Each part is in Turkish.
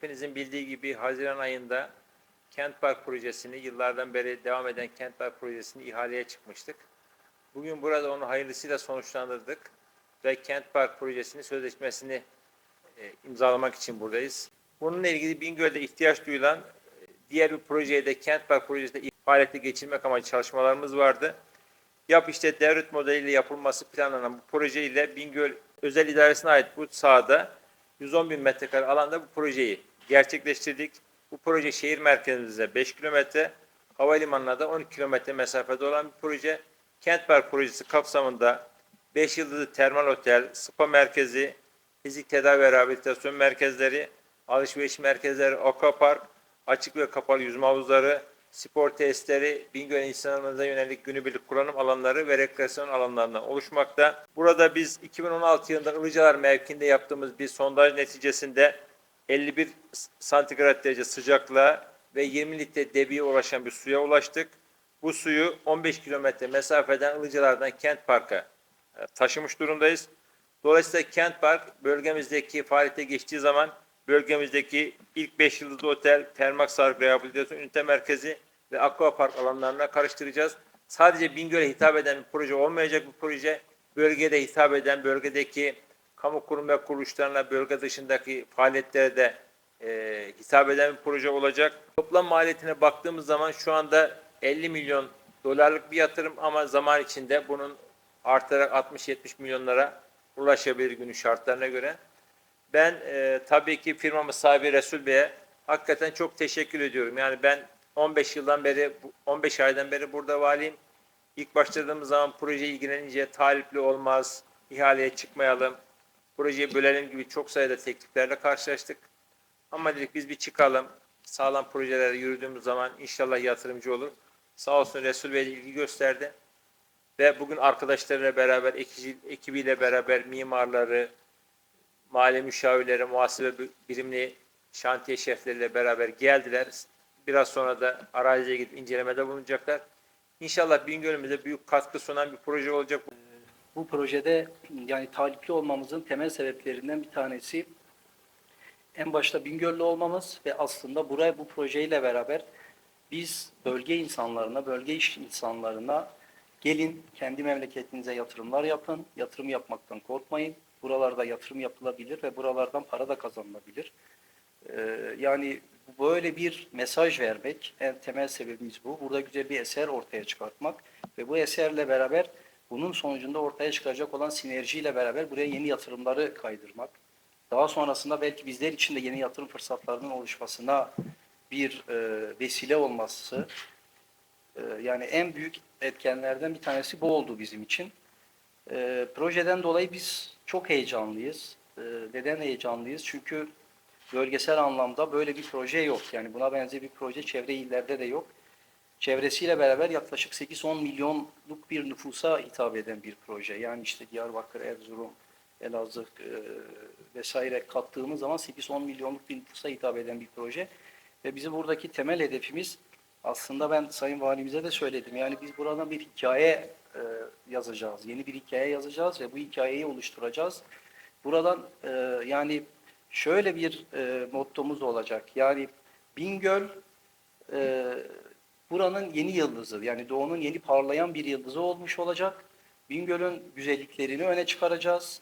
Hepinizin bildiği gibi Haziran ayında Kent Park projesini, yıllardan beri devam eden Kent Park projesini ihaleye çıkmıştık. Bugün burada onu hayırlısıyla sonuçlandırdık ve Kent Park projesinin sözleşmesini e, imzalamak için buradayız. Bununla ilgili Bingöl'de ihtiyaç duyulan e, diğer bir projeye de Kent Park projesinde faaliyete geçirmek amacı çalışmalarımız vardı. Yap işte devlet modeliyle yapılması planlanan bu proje ile Bingöl Özel İdaresi'ne ait bu sahada 110 bin metrekare alanda bu projeyi gerçekleştirdik. Bu proje şehir merkezimize 5 kilometre, havalimanına da 12 kilometre mesafede olan bir proje. Kent Park projesi kapsamında 5 yıldızlı termal otel, spa merkezi, fizik tedavi ve rehabilitasyon merkezleri, alışveriş merkezleri, aquapark, açık ve kapalı yüzme havuzları, spor tesisleri, Bingöl insanlarımıza yönelik günübirlik kullanım alanları ve rekreasyon alanlarından oluşmakta. Burada biz 2016 yılında Ilıcalar mevkinde yaptığımız bir sondaj neticesinde 51 santigrat derece sıcaklığa ve 20 litre debiye ulaşan bir suya ulaştık. Bu suyu 15 kilometre mesafeden Ilıcalar'dan Kent Park'a e, taşımış durumdayız. Dolayısıyla Kent Park bölgemizdeki faaliyete geçtiği zaman bölgemizdeki ilk 5 yıldızlı otel, termal sağlık rehabilitasyon ünite merkezi ve aquapark alanlarına karıştıracağız. Sadece Bingöl'e hitap eden bir proje olmayacak bu proje. Bölgede hitap eden, bölgedeki kamu kurum ve kuruluşlarına, bölge dışındaki faaliyetlere de e, hitap eden bir proje olacak. Toplam maliyetine baktığımız zaman şu anda 50 milyon dolarlık bir yatırım ama zaman içinde bunun artarak 60-70 milyonlara ulaşabilir günün şartlarına göre. Ben e, tabii ki firmamız sahibi Resul Bey'e hakikaten çok teşekkür ediyorum. Yani ben 15 yıldan beri, 15 aydan beri burada valiyim. İlk başladığımız zaman proje ilgilenince talipli olmaz, ihaleye çıkmayalım, projeyi bölelim gibi çok sayıda tekliflerle karşılaştık. Ama dedik biz bir çıkalım, sağlam projelere yürüdüğümüz zaman inşallah yatırımcı olur. Sağ olsun Resul Bey ilgi gösterdi. Ve bugün arkadaşlarıyla beraber, ekibiyle beraber mimarları, mahalle müşavirleri, muhasebe birimli şantiye şefleriyle beraber geldiler. Biraz sonra da araziye gidip incelemede bulunacaklar. İnşallah Bingöl'ümüze büyük katkı sunan bir proje olacak. Bu projede yani talipli olmamızın temel sebeplerinden bir tanesi en başta Bingöl'lü olmamız ve aslında buraya bu projeyle beraber biz bölge insanlarına, bölge iş insanlarına gelin kendi memleketinize yatırımlar yapın, yatırım yapmaktan korkmayın. Buralarda yatırım yapılabilir ve buralardan para da kazanılabilir. Ee, yani böyle bir mesaj vermek en temel sebebimiz bu. Burada güzel bir eser ortaya çıkartmak ve bu eserle beraber bunun sonucunda ortaya çıkacak olan sinerjiyle beraber buraya yeni yatırımları kaydırmak. Daha sonrasında belki bizler için de yeni yatırım fırsatlarının oluşmasına bir e, vesile olması e, yani en büyük etkenlerden bir tanesi bu oldu bizim için. E, projeden dolayı biz çok heyecanlıyız. E, neden heyecanlıyız? Çünkü bölgesel anlamda böyle bir proje yok. Yani buna benzer bir proje çevre illerde de yok. Çevresiyle beraber yaklaşık 8-10 milyonluk bir nüfusa hitap eden bir proje. Yani işte Diyarbakır, Erzurum, Elazığ e, vesaire kattığımız zaman 8-10 milyonluk bir nüfusa hitap eden bir proje. Ve bizim buradaki temel hedefimiz aslında ben Sayın Valimize de söyledim. Yani biz buradan bir hikaye e, yazacağız. Yeni bir hikaye yazacağız ve bu hikayeyi oluşturacağız. Buradan e, yani şöyle bir e, mottomuz olacak. Yani Bingöl e, buranın yeni yıldızı yani doğunun yeni parlayan bir yıldızı olmuş olacak. Bingöl'ün güzelliklerini öne çıkaracağız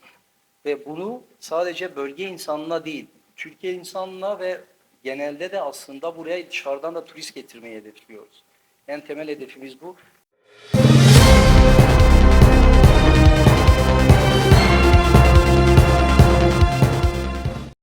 ve bunu sadece bölge insanına değil, Türkiye insanına ve genelde de aslında buraya dışarıdan da turist getirmeyi hedefliyoruz. En temel hedefimiz bu.